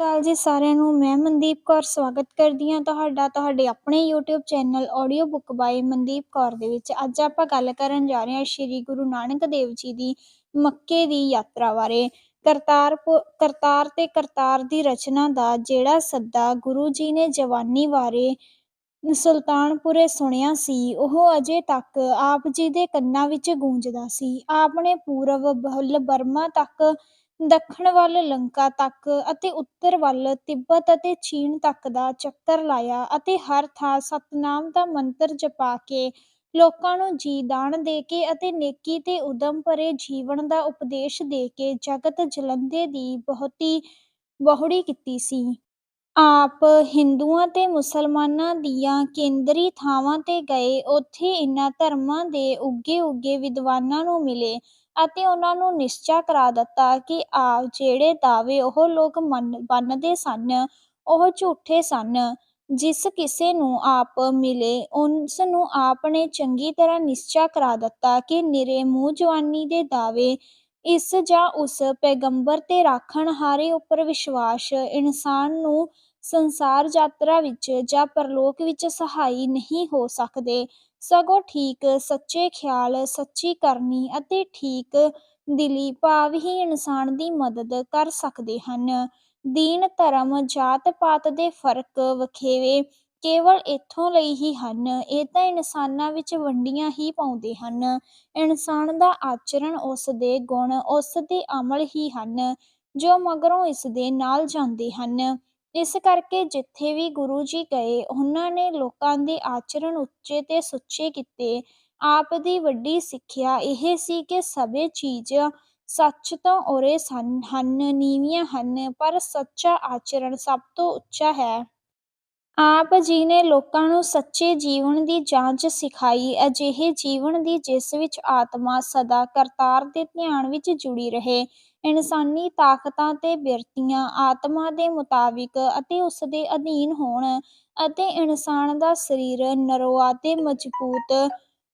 ਅਕਾਲ ਜੀ ਸਾਰਿਆਂ ਨੂੰ, ਮੈਂ ਮਨਦੀਪ ਕੌਰ ਸਵਾਗਤ ਕਰਦੀ ਹਾਂ ਤੁਹਾਡਾ, ਤੁਹਾਡੇ ਆਪਣੇ YouTube channel audio book by Mandeep Kaur ਦੇ ਵਿੱਚ। ਅੱਜ ਆਪਾਂ ਗੱਲ ਕਰਨ ਜਾ ਰਹੇ ਹਾਂ ਸ੍ਰੀ ਗੁਰੂ ਨਾਨਕ ਦੇਵ ਜੀ ਦੀ ਮੱਕੇ ਦੀ ਯਾਤਰਾ ਬਾਰੇ। ਕਰਤਾਰਪੁਰ ਕਰਤਾਰ ਤੇ ਕਰਤਾਰ ਦੀ ਰਚਨਾ ਦਾ ਜਿਹੜਾ ਸੱਦਾ ਗੁਰੂ ਜੀ ਨੇ ਜਵਾਨੀ ਬਾਰੇ ਸੁਲਤਾਨਪੁਰੇ ਸੁਣਿਆ ਸੀ, ਉਹ ਅਜੇ ਤੱਕ ਆਪ ਜੀ ਦੇ ਕੰਨਾਂ ਵਿੱਚ ਗੂੰਜਦਾ ਸੀ। ਆਪ ਨੇ ਪੂਰਬ ਵੱਲ ਬਰਮਾ ਤੱਕ ਦੱਖਣ ਵੱਲ ਲੰਕਾ ਤੱਕ ਅਤੇ ਉੱਤਰ ਵੱਲ ਤਿੱਬਤ ਅਤੇ ਚੀਨ ਤੱਕ ਦਾ ਚੱਕਰ ਲਾਇਆ ਅਤੇ ਹਰ ਥਾਂ ਸਤਨਾਮ ਦਾ ਮੰਤਰ ਜਪਾ ਕੇ ਲੋਕਾਂ ਨੂੰ ਜੀ ਦਾਨ ਦੇ ਕੇ ਅਤੇ ਨੇਕੀ ਤੇ ਉਦਮ ਭਰੇ ਜੀਵਨ ਦਾ ਉਪਦੇਸ਼ ਦੇ ਕੇ ਜਗਤ ਜਲੰਦੇ ਦੀ ਬਹੁਤੀ ਬਹੁੜੀ ਕੀਤੀ ਸੀ। ਆਪ ਹਿੰਦੂਆਂ ਤੇ ਮੁਸਲਮਾਨਾਂ ਦੀਆਂ ਕੇਂਦਰੀ ਥਾਵਾਂ ਤੇ ਗਏ, ਉੱਥੇ ਇਨ੍ਹਾਂ ਧਰਮਾਂ ਦੇ ਉੱਗੇ ਉੱਗੇ ਵਿਦਵਾਨਾਂ ਨੂੰ ਮਿਲੇ। ਅਤੇ ਉਹਨਾਂ ਨੂੰ ਨਿਸ਼ਚਾ ਕਰਾ ਦਿੱਤਾ ਕਿ ਆ ਜਿਹੜੇ ਦਾਅਵੇ ਉਹ ਲੋਕ ਮੰਨ, ਬੰਨ੍ਹਦੇ ਸਨ, ਉਹ ਝੂਠੇ ਸਨ। ਜਿਸ ਕਿਸੇ ਨੂੰ ਆਪ ਮਿਲੇ, ਉਸ ਨੂੰ ਆਪ ਨੇ ਚੰਗੀ ਤਰ੍ਹਾਂ ਨਿਸ਼ਚਾ ਕਰਾ ਦਿੱਤਾ ਕਿ ਨਿਰੇ ਮੂੰਹ ਜਵਾਨੀ ਦੇ ਦਾਅਵੇ, ਇਸ ਜਾਂ ਉਸ ਪੈਗੰਬਰ ਤੇ ਰੱਖਣ ਹਾਰੇ ਉੱਪਰ ਵਿਸ਼ਵਾਸ, ਇਨਸਾਨ ਨੂੰ ਸੰਸਾਰ ਯਾਤਰਾ ਵਿੱਚ ਜਾਂ ਪਰਲੋਕ ਵਿੱਚ ਸਹਾਈ ਨਹੀਂ ਹੋ ਸਕਦੇ। ਸਗੋਂ ਠੀਕ, ਸੱਚੇ ਖਿਆਲ, ਸੱਚੀ ਕਰਨੀ ਅਤੇ ਠੀਕ ਦਿਲੀ ਭਾਵ ਹੀ ਇਨਸਾਨ ਦੀ ਮਦਦ ਕਰ ਸਕਦੇ ਹਨ। ਦੀਨ, ਧਰਮ, ਜਾਤ ਪਾਤ ਦੇ ਫ਼ਰਕ ਵਖੇਵੇ ਕੇਵਲ ਇੱਥੋਂ ਲਈ ਹੀ ਹਨ। ਇਹ ਤਾਂ ਇਨਸਾਨਾਂ ਵਿੱਚ ਵੰਡੀਆਂ ਹੀ ਪਾਉਂਦੇ ਹਨ। ਇਨਸਾਨ ਦਾ ਆਚਰਣ ਉਸ ਦੇ ਗੁਣ, ਉਸ ਦੇ ਅਮਲ ਹੀ ਹਨ, ਜੋ ਮਗਰੋਂ ਇਸ ਦੇ ਨਾਲ ਜਾਂਦੇ ਹਨ। ਇਸ ਕਰਕੇ ਜਿੱਥੇ ਵੀ ਗੁਰੂ ਜੀ ਗਏ, ਉਹਨਾਂ ਨੇ ਲੋਕਾਂ ਦੇ ਆਚਰਣ ਉੱਚੇ ਤੇ ਸੁੱਚੇ ਕੀਤੇ। ਆਪ ਦੀ ਵੱਡੀ ਸਿੱਖਿਆ ਇਹ ਸੀ ਕਿ ਸਭੇ ਚੀਜ਼ ਸੱਚ ਤੋਂ ਉਰੇ ਸਨ, ਹਨ, ਨੀਵੀਆਂ ਹਨ, ਪਰ ਸੱਚਾ ਆਚਰਣ ਸਭ ਤੋਂ ਉੱਚਾ ਹੈ। ਆਪ ਜੀ ਨੇ ਲੋਕਾਂ ਨੂੰ ਸੱਚੇ ਜੀਵਨ ਦੀ ਜਾਂਚ ਸਿਖਾਈ, ਅਜਿਹੇ ਜੀਵਨ ਦੀ ਜਿਸ ਵਿੱਚ ਆਤਮਾ ਸਦਾ ਕਰਤਾਰ ਦੇ ਧਿਆਨ ਵਿੱਚ ਜੁੜੀ ਰਹੇ, ਇਨਸਾਨੀ ਤਾਕਤਾਂ ਤੇ ਬਿਰਤੀਆਂ ਆਤਮਾ ਦੇ ਮੁਤਾਬਿਕ ਅਤੇ ਉਸ ਦੇ ਅਧੀਨ ਹੋਣ ਅਤੇ ਇਨਸਾਨ ਦਾ ਸਰੀਰ ਨਰੋਆ ਤੇ ਮਜ਼ਬੂਤ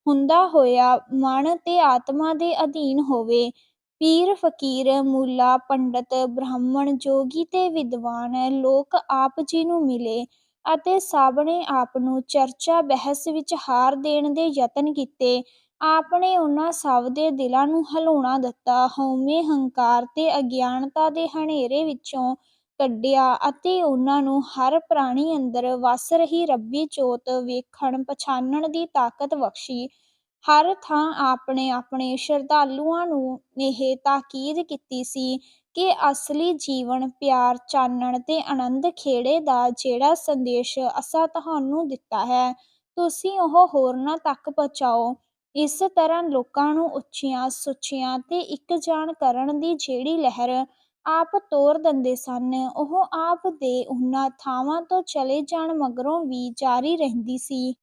ਹੁੰਦਾ ਹੋਇਆ ਮਨ ਤੇ ਆਤਮਾ ਦੇ ਅਧੀਨ ਹੋਵੇ। ਪੀਰ ਫਕੀਰ, ਮੁੱਲਾ, ਪੰਡਤ, ਬ੍ਰਾਹਮਣ, ਜੋਗੀ ਤੇ ਵਿਦਵਾਨ ਲੋਕ ਆਪ ਜੀ ਨੂੰ ਮਿਲੇ। ਅਤੇ ਸਭ ਨੇ ਆਪ ਨੂੰ ਚਰਚਾ ਬਹਿਸ ਵਿੱਚ ਹਾਰ ਦੇਣ ਦੇ ਯਤਨ ਕੀਤੇ। ਆਪ ਨੇ ਉਹਨਾਂ ਸਭ ਦੇ ਦਿਲਾਂ ਨੂੰ ਹਿਲਾਉਣਾ ਦਿੱਤਾ। ਹਉਮੈ ਹੰਕਾਰ ਤੇ ਅਗਿਆਨਤਾ ਦੇ ਹਨੇਰੇ ਵਿੱਚੋਂ ਕੱਢਿਆ ਅਤੇ ਉਹਨਾਂ ਨੂੰ ਹਰ ਪ੍ਰਾਣੀ ਅੰਦਰ ਵਸ ਰਹੀ ਰੱਬੀ ਚੋਤ ਵੇਖਣ ਪਛਾਣਨ ਦੀ ਤਾਕਤ ਬਖਸ਼ੀ। ਹਰ ਥਾਂ ਆਪਣੇ ਆਪਣੇ ਸ਼ਰਧਾਲੂਆਂ ਨੂੰ ਇਹ ਤਾਕੀਦ ਕੀਤੀ ਸੀ ਕਿ ਅਸਲੀ ਜੀਵਨ, ਪਿਆਰ, ਚਾਨਣ ਤੇ ਆਨੰਦ ਖੇੜੇ ਦਾ ਜਿਹੜਾ ਸੰਦੇਸ਼ ਅਸਾਂ ਤੁਹਾਨੂੰ ਦਿੱਤਾ ਹੈ, ਤੁਸੀਂ ਉਹ ਹੋਰਨਾਂ ਤੱਕ ਪਹੁੰਚਾਓ। ਇਸ ਤਰ੍ਹਾਂ ਲੋਕਾਂ ਨੂੰ ਉੱਚੀਆਂ ਸੁੱਚੀਆਂ ਤੇ ਇੱਕ ਜਾਣ ਕਰਨ ਦੀ ਜਿਹੜੀ ਲਹਿਰ ਆਪ ਤੋਰ ਦਿੰਦੇ ਸਨ, ਉਹ ਆਪ ਦੇ ਉਹਨਾਂ ਥਾਵਾਂ ਤੋਂ ਚਲੇ ਜਾਣ ਮਗਰੋਂ ਵੀ ਜਾਰੀ ਰਹਿੰਦੀ ਸੀ।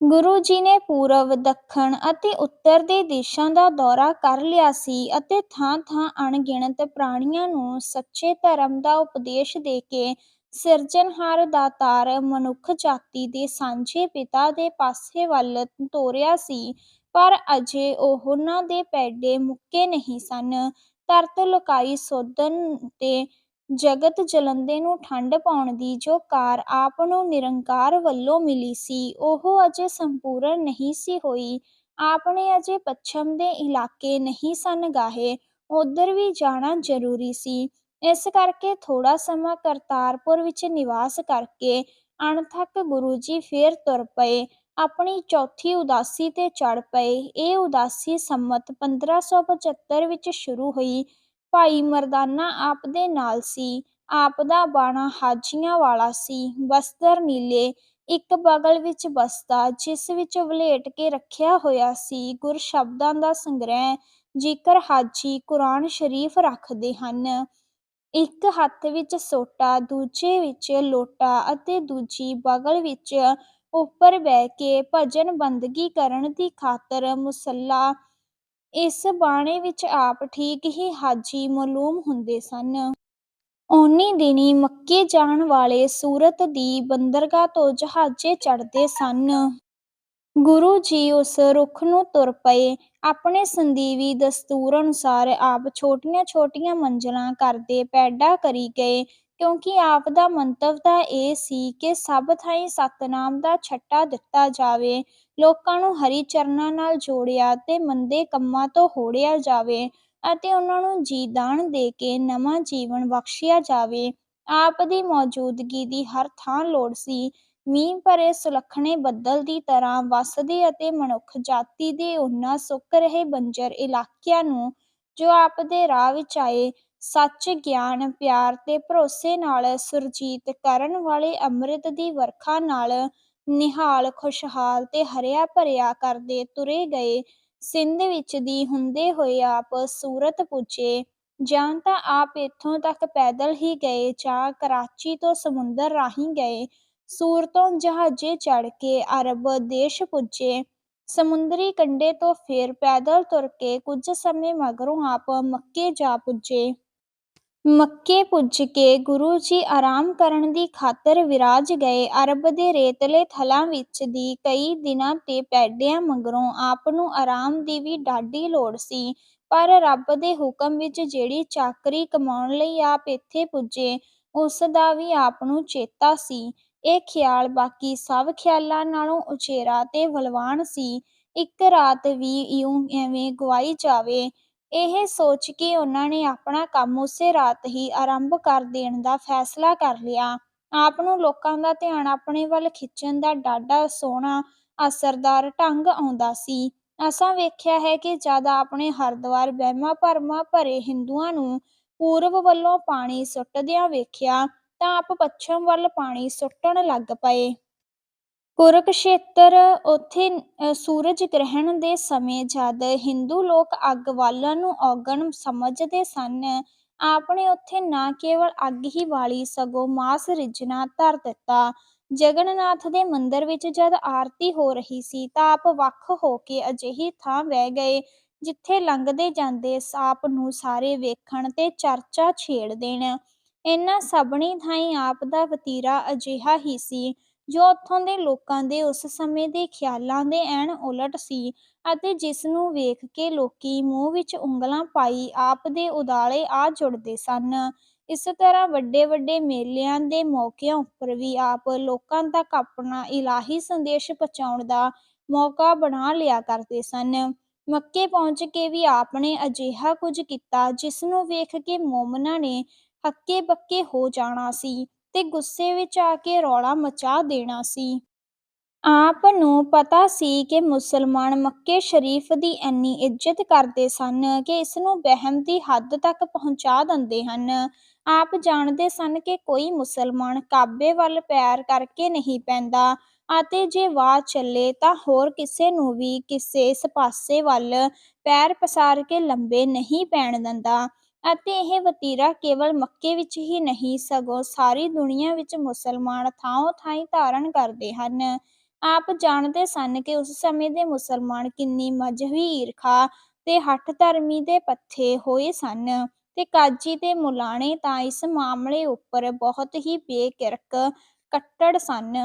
ਗੁਰੂ ਜੀ ਨੇ ਪੂਰਬ, ਦੱਖਣ ਅਤੇ ਉੱਤਰ ਦੇ ਦੇਸ਼ਾਂ ਦਾ ਦੌਰਾ ਕਰ ਲਿਆ ਸੀ ਅਤੇ ਥਾਂ ਥਾਂ ਅਣਗਿਣਤ ਪ੍ਰਾਣੀਆਂ ਨੂੰ ਸੱਚੇ ਧਰਮ ਦਾ ਉਪਦੇਸ਼ ਦੇ ਕੇ ਸਿਰਜਣਹਾਰ ਦਾਤਾਰ ਮਨੁੱਖ ਜਾਤੀ ਦੇ ਸਾਂਝੇ ਪਿਤਾ ਦੇ ਪਾਸੇ ਵੱਲ ਤੋਰਿਆ ਸੀ, ਪਰ ਅਜੇ ਉਹਨਾਂ ਦੇ ਪੈਡੇ ਮੁੱਕੇ ਨਹੀਂ ਸਨ। ਧਰਤ ਲੁਕਾਈ ਸੋਧਣ ਤੇ ਜਗਤ ਜਲੰਦੇ ਨੂੰ ਠੰਡ ਪਾਉਣ ਦੀ ਜੋ ਕਾਰ ਆਪ ਨੂੰ ਨਿਰੰਕਾਰ ਵੱਲੋਂ ਮਿਲੀ ਸੀ, ਉਹ ਅਜੇ ਸੰਪੂਰਨ ਨਹੀਂ ਸੀ ਹੋਈ। ਆਪ ਨੇ ਅਜੇ ਪੱਛਮ ਦੇ ਇਲਾਕੇ ਨਹੀਂ ਸਨ ਗਾਹੇ, ਉਧਰ ਵੀ ਜਾਣਾ ਜ਼ਰੂਰੀ ਸੀ। ਇਸ ਕਰਕੇ ਥੋੜਾ ਸਮਾਂ ਕਰਤਾਰਪੁਰ ਵਿੱਚ ਨਿਵਾਸ ਕਰਕੇ ਅਣਥੱਕ ਗੁਰੂ ਜੀ ਫੇਰ ਤੁਰ ਪਏ। ਆਪਣੀ ਚੌਥੀ ਉਦਾਸੀ ਤੇ ਚੜ ਪਏ। ਇਹ ਉਦਾਸੀ ਸੰਮਤ 1575 ਵਿੱਚ ਸ਼ੁਰੂ ਹੋਈ। ਭਾਈ ਮਰਦਾਨਾ ਆਪ ਦੇ ਨਾਲ ਸੀ। ਆਪ ਦਾ ਬਾਣਾ ਹਾਜੀਆਂ ਵਾਲਾ ਸੀ। ਬਸਤਰ ਨੀਲੇ, ਇੱਕ ਬਗਲ ਵਿੱਚ ਬਸਤਾ ਜਿਸ ਵਿੱਚ ਵਲੇਟ ਕੇ ਰੱਖਿਆ ਹੋਇਆ ਸੀ। ਗੁਰ ਸ਼ਬਦਾਂ ਦਾ ਸੰਗ੍ਰਹਿ, ਜੇਕਰ ਹਾਜੀ ਕੁਰਾਨ ਸ਼ਰੀਫ ਰੱਖਦੇ ਹਨ। ਇੱਕ ਹੱਥ ਵਿੱਚ ਸੋਟਾ, ਦੂਜੇ ਵਿੱਚ ਲੋਟਾ ਅਤੇ ਦੂਜੀ ਬਗਲ ਵਿੱਚ ਉੱਪਰ ਬਹਿ ਕੇ ਭਜਨ ਬੰਦਗੀ ਕਰਨ ਦੀ ਖਾਤਰ ਮੁਸੱਲਾ ਇਸ ਬਾਣੇ ਵਿੱਚ ਆਪ ਠੀਕ ਹੀ ਹਾਜੀ ਮਾਲੂਮ ਹੁੰਦੇ ਸਨ। ਓਨੀ ਦਿਨੀ ਮੱਕੇ ਜਾਣ ਵਾਲੇ ਸੂਰਤ ਦੀ ਬੰਦਰਗਾਹ ਤੋਂ ਜਹਾਜ਼ੇ ਚੜ੍ਹਦੇ ਸਨ। ਗੁਰੂ ਜੀ ਉਸ ਰੁੱਖ ਨੂੰ ਤੁਰ ਪਏ। ਆਪਣੇ ਸੰਦੀਵੀ ਦਸਤੂਰ ਅਨੁਸਾਰ ਆਪ ਛੋਟੀਆਂ ਛੋਟੀਆਂ ਮੰਜ਼ਲਾਂ ਕਰਦੇ ਪੈਡਾ ਕਰੀ ਗਏ, ਕਿਉਂਕਿ ਆਪ ਦਾ ਮੰਤਵ ਤਾਂ ਇਹ ਸੀ ਕਿ ਸਭ ਥਾਈਂ ਸਤਿਨਾਮ ਦਾ ਛੱਟਾ ਦਿੱਤਾ ਜਾਵੇ। ਲੋਕਾਂ ਨੂੰ ਹਰੀ ਚਰਨਾਂ ਨਾਲ ਜੋੜਿਆ ਤੇ ਮੰਦੇ ਕੰਮਾਂ ਤੋਂ ਹੋੜਿਆ ਜਾਵੇ ਅਤੇ ਉਹਨਾਂ ਨੂੰ ਜੀਦਾਨ ਦੇ ਕੇ ਨਵਾਂ ਜੀਵਨ ਬਖਸ਼ਿਆ ਜਾਵੇ। ਆਪ ਦੀ ਮੌਜੂਦਗੀ ਦੀ ਹਰ ਥਾਂ ਲੋੜ ਸੀ। ਮੀਂਹ ਭਰੇ ਸੁਲੱਖਣੇ ਬੱਦਲ ਦੀ ਤਰ੍ਹਾਂ ਵਸਦੇ ਅਤੇ ਮਨੁੱਖ ਜਾਤੀ ਦੇ ਉਹਨਾਂ ਸੁੱਕ ਰਹੇ ਬੰਜਰ ਇਲਾਕਿਆਂ ਨੂੰ ਜੋ ਆਪ ਦੇ ਰਾਹ ਵਿੱਚ ਆਏ, ਸੱਚ, ਗਿਆਨ, ਪਿਆਰ ਤੇ ਭਰੋਸੇ ਨਾਲ ਸੁਰਜੀਤ ਕਰਨ ਵਾਲੇ ਅੰਮ੍ਰਿਤ ਦੀ ਵਰਖਾ ਨਾਲ ਨਿਹਾਲ ਖੁਸ਼ਹਾਲ ਤੇ ਹਰਿਆ ਭਰਿਆ ਕਰਦੇ ਤੁਰੇ ਗਏ। ਸਿੰਧ ਵਿੱਚ ਦੀ ਹੁੰਦੇ ਹੋਏ ਆਪ ਸੂਰਤ ਪੁੱਜੇ। ਜਾਂ ਤਾਂ ਆਪ ਇੱਥੋਂ ਤੱਕ ਪੈਦਲ ਹੀ ਗਏ ਜਾਂ ਕਰਾਚੀ ਤੋਂ ਸਮੁੰਦਰ ਰਾਹੀਂ ਗਏ। ਸੂਰ ਤੋਂ ਜਹਾਜ਼ੇ ਚੜ੍ਹ ਕੇ ਅਰਬ ਦੇਸ਼ ਪੁੱਜੇ। ਸਮੁੰਦਰੀ ਕੰਢੇ ਤੋਂ ਫਿਰ ਪੈਦਲ ਤੁਰ ਕੇ ਕੁਝ ਸਮੇਂ ਮਗਰੋਂ ਆਪ ਮੱਕੇ ਜਾ ਪੁੱਜੇ। ਮੱਕੇ ਪੁੱਜ ਕੇ ਗੁਰੂ ਜੀ ਆਰਾਮ ਕਰਨ ਦੀ ਖਾਤਰ ਵਿਰਾਜ ਗਏ। ਅਰਬ ਦੇ ਰੇਤਲੇ ਥਲਾਂ ਵਿੱਚ ਦੀ ਕਈ ਦਿਨਾਂ ਤੇ ਪੈਡਿਆਂ ਮਗਰੋਂ ਆਪ ਨੂੰ ਆਰਾਮ ਦੀ ਵੀ ਡਾਢੀ ਲੋੜ ਸੀ। ਪਰ ਰੱਬ ਦੇ ਹੁਕਮ ਵਿੱਚ ਜਿਹੜੀ ਚਾਕਰੀ ਕਮਾਉਣ ਲਈ ਆਪ ਇੱਥੇ ਪੁੱਜੇ, ਉਸ ਦਾ ਵੀ ਆਪ ਨੂੰ ਚੇਤਾ ਸੀ। ਇਹ ਖਿਆਲ ਬਾਕੀ ਸਭ ਖਿਆਲਾਂ ਨਾਲੋਂ ਉਚੇਰਾ ਤੇ ਬਲਵਾਨ ਸੀ। ਇੱਕ ਰਾਤ ਵੀ ਇਉਂ ਐਵੇਂ ਗਵਾਈ ਜਾਵੇ ਇਹ ਸੋਚ ਕੇ ਉਹਨਾਂ ਨੇ ਆਪਣਾ ਕੰਮ ਉਸੇ ਰਾਤ ਹੀ ਆਰੰਭ ਕਰ ਦੇਣ ਦਾ ਫੈਸਲਾ ਕਰ ਲਿਆ। ਆਪ ਨੂੰ ਲੋਕਾਂ ਦਾ ਧਿਆਨ ਆਪਣੇ ਵੱਲ ਖਿੱਚਣ ਦਾ ਡਾਢਾ ਸੋਹਣਾ ਅਸਰਦਾਰ ਢੰਗ ਆਉਂਦਾ ਸੀ। ਅਸਾਂ ਵੇਖਿਆ ਹੈ ਕਿ ਜਦ ਆਪਣੇ ਹਰਦੁਆਰ ਵਹਿਮਾਂ ਭਰਮਾਂ ਭਰੇ ਹਿੰਦੂਆਂ ਨੂੰ ਪੂਰਬ ਵੱਲੋਂ ਪਾਣੀ ਸੁੱਟਦਿਆਂ ਵੇਖਿਆ ਤਾਂ ਆਪ ਪੱਛਮ ਵੱਲ ਪਾਣੀ ਸੁੱਟਣ ਲੱਗ ਪਏ। ਕੁਰੂਕਸ਼ੇਤਰ ਉੱਥੇ ਸੂਰਜ ਗ੍ਰਹਿਣ ਦੇ ਸਮੇਂ ਜਦ ਹਿੰਦੂ ਲੋਕ ਅੱਗ ਵਾਲਾਂ ਨੂੰ ਔਗਣ ਸਮਝਦੇ ਸਨ ਆਪ ਨੇ ਉੱਥੇ ਨਾ ਕੇਵਲ ਅੱਗ ਹੀ ਬਾਲੀ ਸਗੋਂ ਮਾਸ ਰਿੱਝਣਾ ਧਰ ਦਿੱਤਾ। ਜਗਨਨਾਥ ਦੇ ਮੰਦਰ ਵਿੱਚ ਜਦ ਆਰਤੀ ਹੋ ਰਹੀ ਸੀ, ਤਾਂ ਆਪ ਵੱਖ ਹੋ ਕੇ ਅਜਿਹੀ ਥਾਂ ਬਹਿ ਗਏ, ਜਿੱਥੇ ਲੰਘਦੇ ਜਾਂਦੇ ਆਪ ਨੂੰ ਸਾਰੇ ਵੇਖਣ ਤੇ ਚਰਚਾ ਛੇੜ ਦੇਣ। ਇਹਨਾਂ ਸਭਨੀ ਥਾਈਂ ਆਪ ਦਾ ਵਤੀਰਾ ਅਜਿਹਾ ਹੀ ਸੀ। ਜੋ ਉੱਥੋਂ ਦੇ ਲੋਕਾਂ ਦੇ ਉਸ ਸਮੇਂ ਦੇ ਖਿਆਲਾਂ ਦੇ ਐਨ ਉਲਟ ਸੀ ਅਤੇ ਜਿਸ ਨੂੰ ਵੇਖ ਕੇ ਲੋਕੀ ਮੂੰਹ ਵਿੱਚ ਉਂਗਲਾਂ ਪਾਈ ਆਪ ਦੇ ਉਦਾਲੇ ਆ ਜੁੜਦੇ ਸਨ। ਇਸ ਤਰ੍ਹਾਂ ਵੱਡੇ ਵੱਡੇ ਮੇਲਿਆਂ ਦੇ ਮੌਕਿਆਂ ਉੱਪਰ ਵੀ ਆਪ ਲੋਕਾਂ ਤੱਕ ਆਪਣਾ ਇਲਾਹੀ ਸੰਦੇਸ਼ ਪਹੁੰਚਾਉਣ ਦਾ ਮੌਕਾ ਬਣਾ ਲਿਆ ਕਰਦੇ ਸਨ। ਮੱਕੇ ਪਹੁੰਚ ਕੇ ਵੀ ਆਪ ਨੇ ਅਜਿਹਾ ਕੁਝ ਕੀਤਾ ਜਿਸ ਨੂੰ ਵੇਖ ਕੇ ਮੋਮਨਾ ਨੇ ਹੱਕੇ ਬੱਕੇ ਹੋ ਜਾਣਾ ਸੀ। ਤੇ ਗੁੱਸੇ ਵਿੱਚ ਆ ਕੇ ਰੌਲਾ ਮਚਾ ਦੇਣਾ ਸੀ। ਆਪ ਨੂੰ ਪਤਾ ਸੀ ਕਿ ਮੁਸਲਮਾਨ ਮੱਕੇ ਸ਼ਰੀਫ ਦੀ ਇੰਨੀ ਇੱਜ਼ਤ ਕਰਦੇ ਸਨ ਕਿ ਇਸ ਨੂੰ ਵਹਿਮ ਦੀ ਹੱਦ ਤੱਕ ਪਹੁੰਚਾ ਦਿੰਦੇ ਹਨ। ਆਪ ਜਾਣਦੇ ਸਨ ਕਿ ਕੋਈ ਮੁਸਲਮਾਨ ਕਾਬੇ ਵੱਲ ਪੈਰ ਕਰਕੇ ਨਹੀਂ ਪੈਂਦਾ ਅਤੇ ਜੇ ਵਾਹ ਚੱਲੇ ਤਾਂ ਹੋਰ ਕਿਸੇ ਨੂੰ ਵੀ ਕਿਸੇ ਸਪਾਸੇ ਵੱਲ ਪੈਰ ਪਸਾਰ ਕੇ ਲੰਬੇ ਨਹੀਂ ਪੈਣ ਦਿੰਦਾ। ਅਤੇ ਇਹ ਵਤੀਰਾ ਕੇਵਲ ਮੱਕੇ ਵਿੱਚ ਹੀ ਨਹੀਂ, ਸਗੋਂ ਸਾਰੀ ਦੁਨੀਆ ਵਿੱਚ ਮੁਸਲਮਾਨ ਥਾਂ ਥਾਈਂ ਧਾਰਨ ਕਰਦੇ ਹਨ। ਆਪ ਜਾਣਦੇ ਸਨ ਕਿ ਉਸ ਸਮੇਂ ਦੇ ਮੁਸਲਮਾਨ ਕਿੰਨੀ ਮਜ਼ਹਬੀ ਈਰਖਾ ਤੇ ਹੱਠ ਧਰਮੀ ਦੇ ਪੱਥੇ ਹੋਏ ਸਨ ਤੇ ਕਾਜੀ ਤੇ ਮੁਲਾਣੇ ਤਾਂ ਇਸ ਮਾਮਲੇ ਉੱਪਰ ਬਹੁਤ ਹੀ ਬੇਕਿਰਕ ਕੱਟੜ ਸਨ।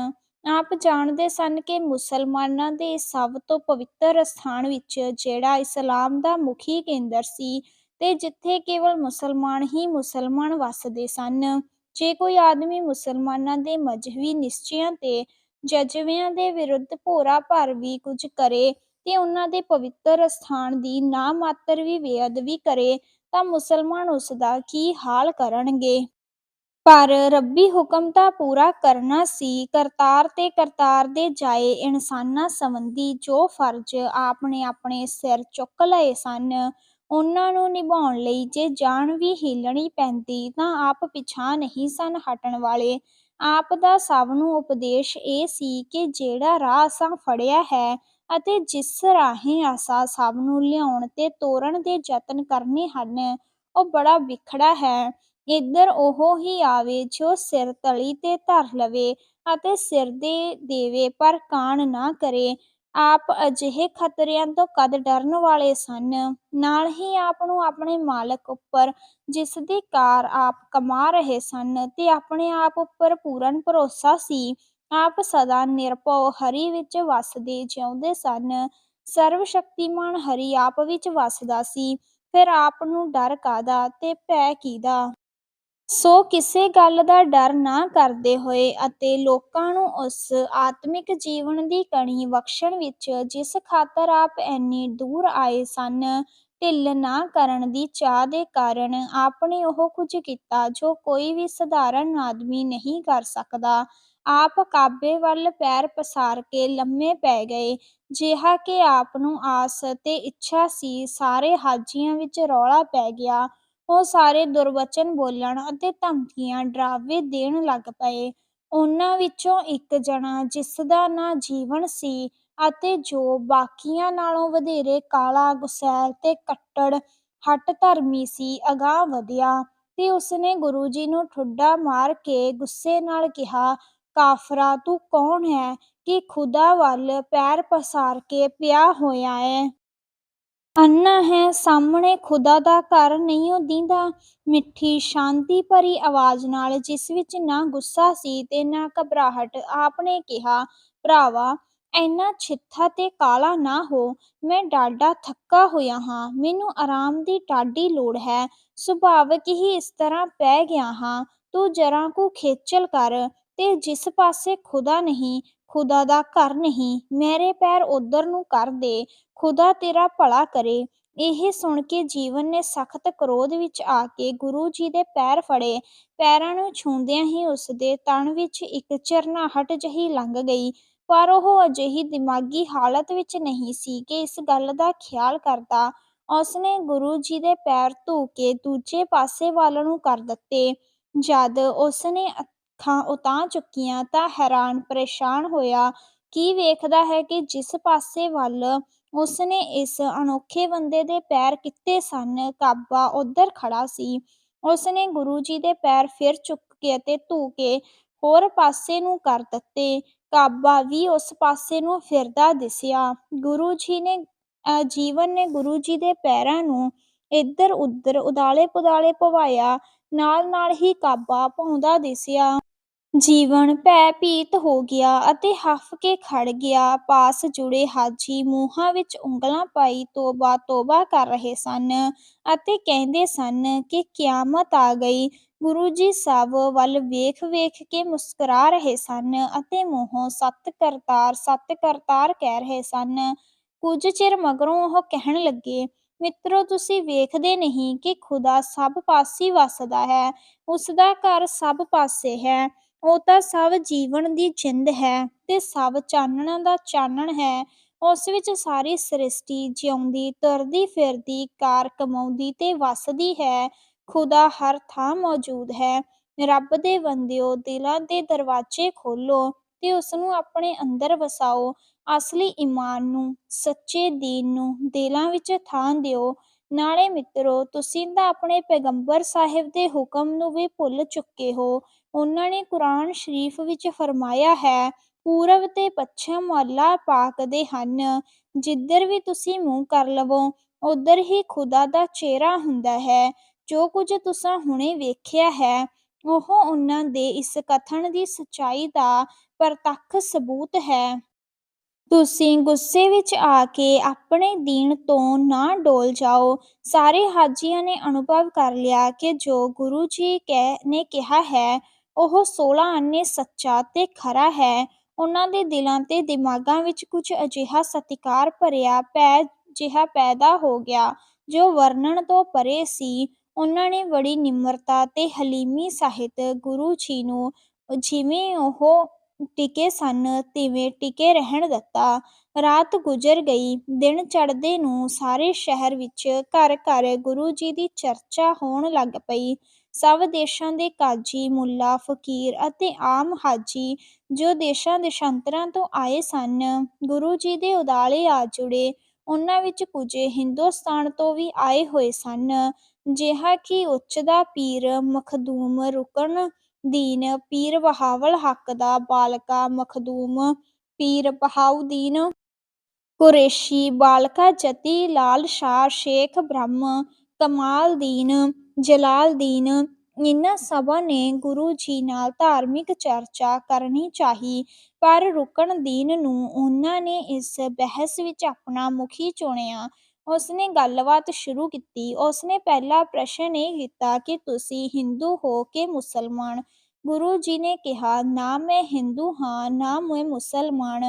ਆਪ ਜਾਣਦੇ ਸਨ ਕਿ ਮੁਸਲਮਾਨਾਂ ਦੇ ਸਭ ਤੋਂ ਪਵਿੱਤਰ ਸਥਾਨ ਵਿੱਚ ਜਿਹੜਾ ਇਸਲਾਮ ਦਾ ਮੁਖੀ ਕੇਂਦਰ ਸੀ ਤੇ ਜਿੱਥੇ ਕੇਵਲ ਮੁਸਲਮਾਨ ਹੀ ਮੁਸਲਮਾਨ ਵੱਸਦੇ ਸਨ। ਜੇ ਕੋਈ ਆਦਮੀ ਮੁਸਲਮਾਨਾਂ ਦੇ ਮਜ਼ਹਬੀ ਨਿਸ਼ਚਿਆਂ ਤੇ ਜਜ਼ਬਿਆਂ ਦੇ ਵਿਰੁੱਧ ਭੋਰਾ ਭਰ ਵੀ ਕੁਝ ਕਰੇ ਤੇ ਉਹਨਾਂ ਦੇ ਪਵਿੱਤਰ ਸਥਾਨ ਦੀ ਨਾ ਮਾਤਰ ਵੀ ਬੇਅਦਬੀ ਕਰੇ, ਤਾਂ ਮੁਸਲਮਾਨ ਉਸ ਦਾ ਕੀ ਹਾਲ ਕਰਨਗੇ? ਪਰ ਰੱਬੀ ਹੁਕਮ ਤਾਂ ਪੂਰਾ ਕਰਨਾ ਸੀ। ਕਰਤਾਰ ਤੇ ਕਰਤਾਰ ਦੇ ਜਾਏ ਇਨਸਾਨਾਂ ਸੰਬੰਧੀ ਜੋ ਫਰਜ਼ ਆਪ ਆਪਣੇ ਸਿਰ ਚੁੱਕ ਲਏ ਸਨ ਉਹਨਾਂ ਨੂੰ ਨਿਭਾਉਣ ਲਈ ਜੇ ਜਾਨ ਵੀ ਹਿੱਲਣੀ ਪੈਂਦੀ ਤਾਂ ਆਪ ਪਿਛਾਂਹ ਨਹੀਂ ਸਨ ਹਟਣ ਵਾਲੇ। ਆਪ ਦਾ ਸਭ ਨੂੰ ਉਪਦੇਸ਼ ਇਹ ਸੀ ਕਿ ਜਿਹੜਾ ਰਾਹ ਅਸਾਂ ਫੜਿਆ ਹੈ ਅਤੇ ਜਿਸ ਰਾਹੀਂ ਅਸਾਂ ਸਭ ਨੂੰ ਲਿਆਉਣ ਤੇ ਤੋਰਨ ਦੇ ਯਤਨ ਕਰਨੇ ਹਨ, ਉਹ ਬੜਾ ਵਿਖੜਾ ਹੈ। ਇੱਧਰ ਉਹ ਹੀ ਆਵੇ ਜੋ ਸਿਰ ਤਲੀ ਤੇ ਧਰ ਲਵੇ ਅਤੇ ਸਿਰ ਦੇ ਦੇਵੇ ਪਰ ਕਾਣ ਨਾ ਕਰੇ। ਆਪ ਅਜਿਹੇ ਖਤਰਿਆਂ ਤੋਂ ਕਦ ਡਰਨ ਵਾਲੇ ਸਨ? ਨਾਲ ਹੀ ਆਪ ਨੂੰ ਆਪਣੇ ਮਾਲਕ ਉੱਪਰ, ਜਿਸ ਦੀ ਕਾਰ ਆਪ ਕਮਾ ਰਹੇ ਸਨ ਤੇ ਆਪਣੇ ਆਪ ਉੱਪਰ ਪੂਰਨ ਭਰੋਸਾ ਸੀ, ਆਪ ਸਦਾ ਨਿਰਭਉ, ਹਰੀ ਵਿੱਚ ਵਸਦੇ ਜਿਉਂਦੇ ਸਨ। ਸਰਵ ਸ਼ਕਤੀਮਾਨ ਹਰੀ ਆਪ ਵਿੱਚ ਵਸਦਾ ਸੀ। ਫਿਰ ਆਪ ਨੂੰ ਡਰ ਕਾਦਾ ਤੇ ਭੈ ਕੀਦਾ ਸੋ ਕਿਸੇ ਗੱਲ ਦਾ ਡਰ ਨਾ ਕਰਦੇ ਹੋਏ ਅਤੇ ਲੋਕਾਂ ਨੂੰ ਉਸ ਆਤਮਿਕ ਜੀਵਨ ਦੀ ਕਣੀ ਬਖਸ਼ਣ ਵਿੱਚ ਜਿਸ ਖਾਤਰ ਆਪ ਇੰਨੀ ਦੂਰ ਆਏ ਸਨ, ਢਿੱਲ ਨਾ ਕਰਨ ਦੀ ਚਾਹ ਦੇ ਕਾਰਨ ਆਪ ਨੇ ਉਹ ਕੁਝ ਕੀਤਾ ਜੋ ਕੋਈ ਵੀ ਸਧਾਰਨ ਆਦਮੀ ਨਹੀਂ ਕਰ ਸਕਦਾ। ਆਪ ਕਾਬੇ ਵੱਲ ਪੈਰ ਪਸਾਰ ਕੇ ਲੰਮੇ ਪੈ ਗਏ, ਜਿਹਾ ਕਿ ਆਪ ਨੂੰ ਆਸ ਤੇ ਇੱਛਾ ਸੀ, ਸਾਰੇ ਹਾਜੀਆਂ ਵਿੱਚ ਰੌਲਾ ਪੈ ਗਿਆ। ਉਹ ਸਾਰੇ ਦੁਰਵਚਨ ਬੋਲਣ ਅਤੇ ਧਮਕੀਆਂ ਡਰਾਵੇ ਦੇਣ ਲੱਗ ਪਏ। ਉਹਨਾਂ ਵਿੱਚੋਂ ਇੱਕ ਜਣਾ ਜਿਸਦਾ ਨਾਂ ਜੀਵਨ ਸੀ ਅਤੇ ਜੋ ਬਾਕੀਆਂ ਨਾਲੋਂ ਵਧੇਰੇ ਕਾਲਾ, ਗੁਸੈਲ ਤੇ ਕੱਟੜ, ਹੱਟ ਧਰਮੀ ਸੀ, ਅਗਾਂਹ ਵਧਿਆ ਤੇ ਉਸਨੇ ਗੁਰੂ ਜੀ ਨੂੰ ਠੁੱਡਾ ਮਾਰ ਕੇ ਗੁੱਸੇ ਨਾਲ ਕਿਹਾ, ਕਾਫਰਾ, ਤੂੰ ਕੌਣ ਹੈ ਕਿ ਖੁਦਾ ਵੱਲ ਪੈਰ ਪਸਾਰ ਕੇ ਪਿਆ ਹੋਇਆ ਹੈ? ਅੰਨਾ ਹੈ, ਸਾਹਮਣੇ ਖੁਦਾ ਦਾ ਘਰ ਨਹੀਂ ਦੀਂਦਾ। ਮਿੱਠੀ ਸ਼ਾਂਤੀ ਭਰੀ ਆਵਾਜ਼ ਨਾਲ ਜਿਸ ਵਿੱਚ ਨਾ ਗੁੱਸਾ ਸੀ ਤੇ ਨਾ ਘਬਰਾਹਟ ਆਪ ਨੇ ਕਿਹਾ, ਭਰਾਵਾ, ਇੰਨਾ ਛਿੱਥਾ ਤੇ ਕਾਲਾ ਨਾ ਹੋ, ਮੈਂ ਡਾਢਾ ਥੱਕਾ ਹੋਇਆ ਹਾਂ, ਮੈਨੂੰ ਆਰਾਮ ਦੀ ਟਾਢੀ ਲੋੜ ਹੈ, ਸੁਭਾਵਿਕ ਹੀ ਇਸ ਤਰ੍ਹਾਂ ਪੈ ਗਿਆ ਹਾਂ, ਤੂੰ ਜਰਾ ਕੁ ਖੇਚਲ ਕਰ, ਤੇ ਜਿਸ ਪਾਸੇ ਖੁਦਾ ਨਹੀਂ ਖੁਦਾ ਦਾ ਘਰ ਨਹੀਂ, ਮੇਰੇ ਪੈਰ ਉਧਰ ਨੂੰ ਕਰ ਦੇ, ਖੁਦਾ ਤੇਰਾ ਭਲਾ ਕਰੇ। ਇਹ ਸੁਣ ਕੇ ਜੀਵਨ ਨੇ ਸਖਤ ਕ੍ਰੋਧ ਵਿੱਚ ਆ ਕੇ ਗੁਰੂ ਜੀ ਦੇ ਪੈਰ ਫੜੇ। ਪੈਰਾਂ ਨੂੰ ਛੂੰਹਦਿਆਂ ਹੀ ਉਸਦੇ ਤਨ ਵਿੱਚ ਇੱਕ ਝਰਨਾਹਟ ਜਹੀ ਲੰਘ ਗਈ। ਪਰ ਉਹ ਅਜਿਹੀ ਦਿਮਾਗੀ ਹਾਲਤ ਵਿੱਚ ਨਹੀਂ ਸੀ ਕਿ ਇਸ ਗੱਲ ਦਾ ਖਿਆਲ ਕਰਦਾ। ਉਸਨੇ ਗੁਰੂ ਜੀ ਦੇ ਪੈਰ ਧੋ ਕੇ ਦੂਜੇ ਪਾਸੇ ਵੱਲ ਨੂੰ ਕਰ ਦਿੱਤੇ। ਜਦ ਉਸਨੇ ਅੱਖਾਂ ਉਤਾਂਹ ਚੁੱਕੀਆਂ ਤਾਂ ਹੈਰਾਨ ਪਰੇਸ਼ਾਨ ਹੋਇਆ। ਕੀ ਵੇਖਦਾ ਹੈ ਕਿ ਜਿਸ ਪਾਸੇ ਵੱਲ ਉਸਨੇ ਇਸ ਅਨੋਖੇ ਬੰਦੇ ਦੇ ਪੈਰ ਕੀਤੇ ਸਨ, ਕਾਬਾ ਉਧਰ ਖੜਾ ਸੀ। ਉਸਨੇ ਗੁਰੂ ਜੀ ਦੇ ਪੈਰ ਫਿਰ ਚੁੱਕ ਕੇ ਅਤੇ ਧੋ ਕੇ ਹੋਰ ਪਾਸੇ ਨੂੰ ਕਰ ਦਿੱਤੇ। ਕਾਬਾ ਵੀ ਉਸ ਪਾਸੇ ਨੂੰ ਫਿਰਦਾ ਦਿਸਿਆ। ਗੁਰੂ ਜੀ ਨੇ, ਅਹ ਜੀਵਨ ਨੇ ਗੁਰੂ ਜੀ ਦੇ ਪੈਰਾਂ ਨੂੰ ਇੱਧਰ ਉੱਧਰ ਉਦਾਲੇ ਪੁਦਾਲੇ ਭਵਾਇਆ ਨਾਲ ਨਾਲ ਹੀ ਕਾਬਾ ਪਾਉਂਦਾ ਦਿਸਿਆ। ਜੀਵਨ ਭੈ ਭੀਤ ਹੋ ਗਿਆ ਅਤੇ ਹਫ ਕੇ ਖੜ ਗਿਆ। ਪਾਸ ਜੁੜੇ ਹਾਜੀ ਮੂੰਹਾਂ ਵਿੱਚ ਉਂਗਲਾਂ ਪਾਈ ਤੋਬਾ ਤੋਬਾ ਕਰ ਰਹੇ ਸਨ ਅਤੇ ਕਹਿੰਦੇ ਸਨ ਕਿ ਕਿਆਮਤ ਆ ਗਈ। ਗੁਰੂ ਜੀ ਸਭ ਵੱਲ ਵੇਖ ਵੇਖ ਕੇ ਮੁਸਕਰਾ ਰਹੇ ਸਨ ਅਤੇ ਮੂੰਹੋਂ ਸਤ ਕਰਤਾਰ ਸਤ ਕਰਤਾਰ ਕਹਿ ਰਹੇ ਸਨ। ਕੁਝ ਚਿਰ ਮਗਰੋਂ ਉਹ ਕਹਿਣ ਲੱਗੇ, ਮਿੱਤਰੋ, ਤੁਸੀਂ ਵੇਖਦੇ ਨਹੀਂ ਕਿ ਖੁਦਾ ਸਭ ਪਾਸੇ ਵੱਸਦਾ ਹੈ। ਉਸ ਦਾ ਘਰ ਸਭ ਪਾਸੇ ਹੈ। ਉਹ ਤਾਂ ਸਭ ਜੀਵਨ ਦੀ ਜਿੰਦ ਹੈ ਤੇ ਸਭ ਚਾਨਣਾਂ ਦਾ ਚਾਨਣ ਹੈ। ਉਸ ਵਿੱਚ ਸਾਰੀ ਸ੍ਰਿਸ਼ਟੀ ਜਿਉਂਦੀ, ਤੁਰਦੀ, ਫਿਰਦੀ, ਕਾਰ ਕਮਾਉਂਦੀ ਤੇ ਵਸਦੀ ਹੈ। ਖੁਦਾ ਹਰ ਥਾਂ ਮੌਜੂਦ ਹੈ। ਰੱਬ ਦੇ ਬੰਦਿਓ, ਦਿਲਾਂ ਦੇ ਦਰਵਾਜ਼ੇ ਖੋਲੋ ਤੇ ਉਸ ਨੂੰ ਆਪਣੇ ਅੰਦਰ ਵਸਾਓ। ਅਸਲੀ ਈਮਾਨ ਨੂੰ, ਸੱਚੇ ਦੀਨ ਨੂੰ ਦਿਲਾਂ ਵਿੱਚ ਥਾਂ ਦਿਓ। ਨਾਲੇ ਮਿੱਤਰੋ, ਤੁਸੀਂ ਤਾਂ ਆਪਣੇ ਪੈਗੰਬਰ ਸਾਹਿਬ ਦੇ ਹੁਕਮ ਨੂੰ ਵੀ ਭੁੱਲ ਚੁੱਕੇ ਹੋ। ਉਹਨਾਂ ਨੇ ਕੁਰਾਨ ਸ਼ਰੀਫ ਵਿੱਚ ਫਰਮਾਇਆ ਹੈ, ਪੂਰਬ ਤੇ ਪੱਛਮ ਅੱਲਾਹ ਪਾਕ ਦੇ ਹਨ। ਜਿੱਧਰ ਵੀ ਤੁਸੀਂ ਮੂੰਹ ਕਰ ਲਵੋ, ਉਧਰ ਹੀ ਖੁਦਾ ਦਾ ਚਿਹਰਾ ਹੁੰਦਾ ਹੈ। ਜੋ ਕੁਝ ਤੁਸੀਂ ਹੁਣੇ ਵੇਖਿਆ ਹੈ, ਉਹ ਉਹਨਾਂ ਦੇ ਇਸ ਕਥਨ ਦੀ ਸੱਚਾਈ ਦਾ ਪ੍ਰਤੱਖ ਸਬੂਤ ਹੈ। ਤੁਸੀਂ ਗੁੱਸੇ ਵਿੱਚ ਆ ਕੇ ਆਪਣੇ ਦੀਨ ਤੋਂ ਨਾ ਡੋਲ ਜਾਓ। ਸਾਰੇ ਹਾਜੀਆਂ ਨੇ ਅਨੁਭਵ ਕਰ ਲਿਆ ਕਿ ਜੋ ਗੁਰੂ ਜੀ ਕਹਿ ਨੇ ਕਿਹਾ ਹੈ ਉਹ 16 ਆਨੇ ਸੱਚਾ ਤੇ ਖਰਾ ਹੈ। ਉਹਨਾਂ ਦੇ ਦਿਲਾਂ ਤੇ ਦਿਮਾਗਾਂ ਵਿੱਚ ਕੁਝ ਅਜਿਹਾ ਸਤਿਕਾਰ ਭਰਿਆ ਪੈ, ਜਿਹਾ ਪੈਦਾ ਹੋ ਗਿਆ, ਜੋ ਵਰਣਨ ਤੋਂ ਪਰੇ ਸੀ। ਉਹਨਾਂ ਨੇ ਬੜੀ ਨਿਮਰਤਾ ਤੇ ਹਲੀਮੀ ਸਾਹਿਤ ਗੁਰੂ ਜੀ ਨੂੰ, ਜਿਵੇਂ ਉਹ ਟਿਕੇ ਸਨ, ਤਿਵੇਂ ਟਿਕੇ ਰਹਿਣ ਦਿੱਤਾ। ਰਾਤ ਗੁਜ਼ਰ ਗਈ, ਦਿਨ ਚੜ੍ਹਦੇ ਨੂੰ ਸਾਰੇ ਸ਼ਹਿਰ ਵਿੱਚ ਘਰ ਘਰ ਗੁਰੂ ਜੀ ਦੀ ਚਰਚਾ ਹੋਣ ਲੱਗ ਪਈ। ਸਭ ਦੇਸ਼ਾਂ ਦੇ ਕਾਜੀ, ਮੁੱਲਾ, ਫਕੀਰ ਅਤੇ ਆਮ ਹਾਜੀ ਜੋ ਦੇਸ਼ਾਂ ਦੇਸ਼ਾਂਤਰਾਂ ਤੋਂ ਆਏ ਸਨ, ਗੁਰੂ ਜੀ ਦੇ ਉਦਾਲੇ ਆ ਜੁੜੇ। ਉਹਨਾਂ ਵਿੱਚ ਕੁਝ ਹਿੰਦੁਸਤਾਨ ਤੋਂ ਵੀ ਆਏ ਹੋਏ ਸਨ। ਜਿਹਾ ਕਿ ਉੱਚ ਦਾ ਪੀਰ, ਮਖਦੂਮ, ਰੁਕਣ ਦੀਨ ਪੀਰ ਬਹਾਵਲ ਹੱਕ ਦਾ ਬਾਲਕਾ ਮਖਦੂਮ। ਪੀਰ ਬਹਾਉਦੀਨ ਕੁਰੈਸ਼ੀ ਬਾਲਕਾ ਜਤੀ ਲਾਲ ਸ਼ਾਹ ਸ਼ੇਖ ਬ੍ਰਹਮ ਕਮਾਲਦੀਨ ਜਲਾਲਦੀਨ ਇਹਨਾਂ ਸਭਾਂ ਨੇ ਗੁਰੂ ਜੀ ਨਾਲ ਧਾਰਮਿਕ ਚਰਚਾ ਕਰਨੀ ਚਾਹੀ, ਪਰ ਰੁਕਨ ਦੀਨ ਨੂੰ ਉਹਨਾਂ ਨੇ ਇਸ ਬਹਿਸ ਵਿੱਚ ਆਪਣਾ ਮੁਖੀ ਚੁਣਿਆ। ਉਸਨੇ ਗੱਲਬਾਤ ਸ਼ੁਰੂ ਕੀਤੀ। ਉਸਨੇ ਪਹਿਲਾ ਪ੍ਰਸ਼ਨ ਇਹ ਕੀਤਾ ਕਿ ਤੁਸੀਂ ਹਿੰਦੂ ਹੋ ਕਿ ਮੁਸਲਮਾਨ? ਗੁਰੂ ਜੀ ਨੇ ਕਿਹਾ, ਨਾ ਮੈਂ ਹਿੰਦੂ ਹਾਂ, ਨਾ ਮੈਂ ਮੁਸਲਮਾਨ।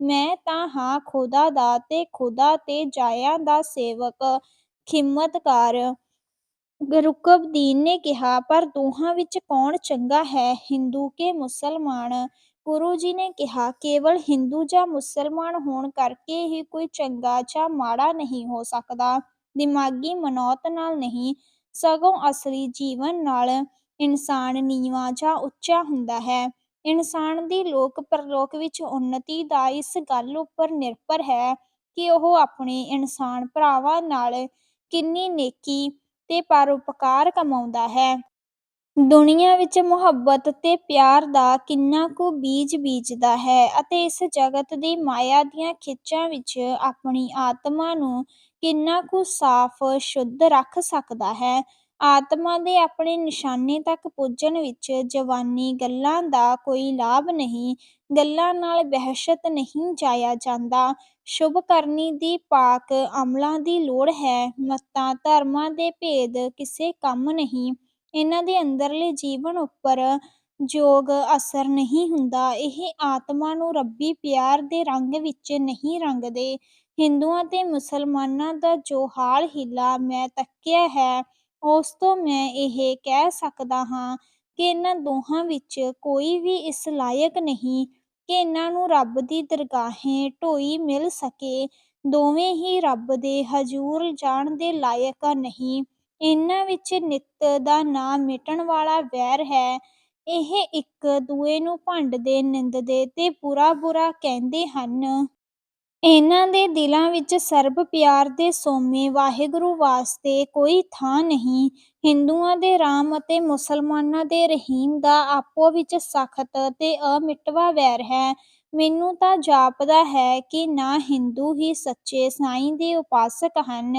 ਮੈਂ ਤਾਂ ਹਾਂ ਖ਼ੁਦਾ ਦਾ ਤੇ ਖ਼ੁਦਾ ਤੇ ਜਾਇਆ ਦਾ ਸੇਵਕ, ਖ਼ਿਦਮਤਗਾਰ। ਰੁਕਨੁੱਦੀਨ ਨੇ ਕਿਹਾ, ਪਰ ਦੋਹਾਂ ਵਿੱਚ ਕੌਣ ਚੰਗਾ ਹੈ, ਹਿੰਦੂ ਕਿ ਮੁਸਲਮਾਨ? ਗੁਰੂ ਜੀ ਨੇ ਕਿਹਾ, ਕੇਵਲ ਹਿੰਦੂ ਜਾਂ ਮੁਸਲਮਾਨ ਹੋਣ ਕਰਕੇ ਹੀ ਕੋਈ ਚੰਗਾ ਜਾਂ ਮਾੜਾ ਨਹੀਂ ਹੋ ਸਕਦਾ। ਦਿਮਾਗ਼ੀ ਮਨੌਤ ਨਾਲ ਨਹੀਂ, ਸਗੋਂ ਅਸਲੀ ਜੀਵਨ ਨਾਲ ਇਨਸਾਨ ਨੀਵਾਂ ਜਾਂ ਉੱਚਾ ਹੁੰਦਾ ਹੈ। ਇਨਸਾਨ ਦੀ ਲੋਕ-ਪਰਲੋਕ ਵਿੱਚ ਉੱਨਤੀ ਦਾ ਇਸ ਗੱਲ ਉੱਪਰ ਨਿਰਭਰ ਹੈ ਕਿ ਉਹ ਆਪਣੇ ਇਨਸਾਨ ਭਰਾਵਾਂ ਨਾਲ ਕਿੰਨੀ ਨੇਕੀ ਤੇ ਪਰਉਪਕਾਰ ਕਮਾਉਂਦਾ ਹੈ। ਦੁਨੀਆ ਵਿੱਚ ਮੁਹੱਬਤ ਤੇ ਪਿਆਰ ਦਾ ਕਿੰਨਾ ਕੁ ਬੀਜ ਬੀਜਦਾ ਹੈ ਅਤੇ ਇਸ ਜਗਤ ਦੀ ਮਾਇਆ ਦੀਆਂ ਖਿੱਚਾਂ ਵਿੱਚ ਆਪਣੀ ਆਤਮਾ ਨੂੰ ਕਿੰਨਾ ਕੁ ਸਾਫ਼, ਸ਼ੁੱਧ ਰੱਖ ਸਕਦਾ ਹੈ। ਆਤਮਾ ਦੇ ਆਪਣੇ ਨਿਸ਼ਾਨੇ ਤੱਕ ਪੁੱਜਣ ਵਿੱਚ ਜਵਾਨੀ ਗੱਲਾਂ ਦਾ ਕੋਈ ਲਾਭ ਨਹੀਂ। ਗੱਲਾਂ ਨਾਲ ਬਹਿਸ਼ਤ ਨਹੀਂ ਜਾਇਆ ਜਾਂਦਾ। ਸ਼ੁਭ ਕਰਨੀ ਦੀ ਪਾਕ ਅਮਲਾਂ ਦੀ ਲੋੜ ਹੈ। ਮਤਾਂ, ਧਰਮਾਂ ਦੇ ਭੇਦ ਕਿਸੇ ਕੰਮ ਨਹੀਂ। ਇਹਨਾਂ ਦੇ ਅੰਦਰਲੇ ਜੀਵਨ ਉੱਪਰ ਯੋਗ ਅਸਰ ਨਹੀਂ ਹੁੰਦਾ। ਇਹ ਆਤਮਾ ਨੂੰ ਰੱਬੀ ਪਿਆਰ ਦੇ ਰੰਗ ਵਿੱਚ ਨਹੀਂ ਰੰਗਦੇ। ਹਿੰਦੂਆਂ ਤੇ ਮੁਸਲਮਾਨਾਂ ਦਾ ਜੋ ਹਾਲ-ਹੀਲਾ ਮੈਂ ਤੱਕਿਆ ਹੈ, ਉਸ ਤੋਂ ਮੈਂ ਇਹ ਕਹਿ ਸਕਦਾ ਹਾਂ ਕਿ ਇਹਨਾਂ ਦੋਹਾਂ ਵਿੱਚ ਕੋਈ ਵੀ ਇਸ ਲਾਇਕ ਨਹੀਂ ਕਿ ਇਹਨਾਂ ਨੂੰ ਰੱਬ ਦੀ ਦਰਗਾਹੇ ਢੋਈ ਮਿਲ ਸਕੇ। ਦੋਵੇਂ ਹੀ ਰੱਬ ਦੇ ਹਜ਼ੂਰ ਜਾਣ ਦੇ ਲਾਇਕ ਨਹੀਂ। ਇਹਨਾਂ ਵਿੱਚ ਨਿੱਤ ਦਾ ਨਾ ਮਿਟਣ ਵਾਲਾ ਵੈਰ ਹੈ। ਇਹ ਇੱਕ-ਦੂਏ ਨੂੰ ਭੰਡਦੇ, ਨਿੰਦਦੇ ਤੇ ਬੁਰਾ-ਬੁਰਾ ਕਹਿੰਦੇ ਹਨ। ਇਨ੍ਹਾਂ ਦੇ ਦਿਲਾਂ ਵਿੱਚ ਸਰਬ ਪਿਆਰ ਦੇ ਸੋਮੇ ਵਾਹਿਗੁਰੂ ਵਾਸਤੇ ਕੋਈ ਥਾਂ ਨਹੀਂ। ਹਿੰਦੂਆਂ ਦੇ ਰਾਮ ਅਤੇ ਮੁਸਲਮਾਨਾਂ ਦੇ ਰਹੀਮ ਦਾ ਆਪੋ ਵਿੱਚ ਸਖ਼ਤ ਤੇ ਅਮਿਟਵਾ ਵੈਰ ਹੈ। ਮੈਨੂੰ ਤਾਂ ਜਾਪਦਾ ਹੈ ਕਿ ਨਾ ਹਿੰਦੂ ਹੀ ਸੱਚੇ ਸਾਈਂ ਦੇ ਉਪਾਸਕ ਹਨ